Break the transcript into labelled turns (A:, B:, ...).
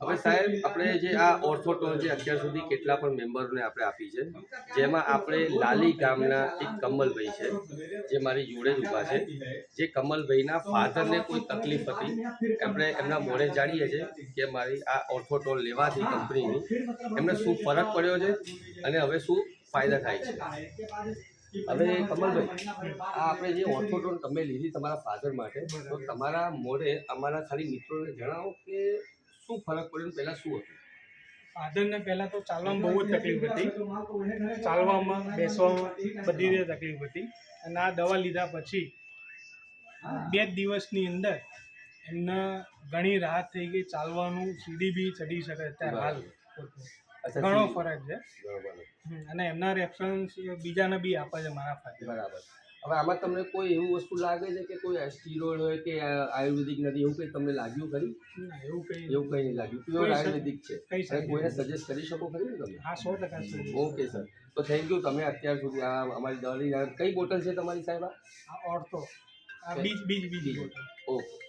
A: હવે સાહેબ, આપણે જે આ ઓર્થોટોન જે અત્યાર સુધી કેટલા પણ મેમ્બરોને આપણે આપી છે. જેમાં આપણે લાલી ગામના એક કમલભાઈ છે, જે મારી જોડે જ ઊભા છે. જે કમલભાઈના ફાધરને કોઈ તકલીફ હતી આપણે એમના મોડે જાણીએ છીએ કે મારી આ ઓર્થોટોન લેવાથી કંપનીની. એમને શું ફરક પડ્યો છે અને હવે શું ફાયદા થાય છે? હવે કમલભાઈ, આ આપણે જે ઓર્થોટોન તમે લીધી તમારા ફાધર માટે, તો તમારા મોડે અમારા ખાલી મિત્રોને જણાવો કે શું ફરક પડ્યો પહેલા શું હતું?
B: ફાધરને પહેલાં તો ચાલવામાં બહુ જ તકલીફ હતી. ચાલવામાં બેસવામાં બધી રીતે તકલીફ હતી. અને આ દવા લીધા પછી બે જ દિવસની અંદર એમને ઘણી રાહત થઈ ગઈ. ચાલવાનું સીડી બી ચડી શકે અત્યારે હાલ. ઘણો ફરક છે. અને એમના રેફરન્સ બીજાને બી આપે છે મારા ફાધર
A: બરાબર. હવે આમાં તમને કોઈ એવું વસ્તુ લાગે છે કે કોઈ સ્ટીરોઇડ હોય કે આયુર્વેદિક નથી એવું કંઈ તમને લાગ્યું ખરી?
B: એવું કંઈ
A: એવું કંઈ નહીં લાગ્યું. પ્યોર આયુર્વેદિક છે. અને કોઈને સજેસ્ટ કરી શકો ખરી ને તમે?
B: હા સો ટકા
A: ઓકે સર તો થેન્ક યુ તમે અત્યાર સુધી આ અમારી દવાની કઈ બોટલ છે તમારી સાહેબ આ?
B: ઓર્થો બીજ બીજ બીજી બોટલ
A: ઓકે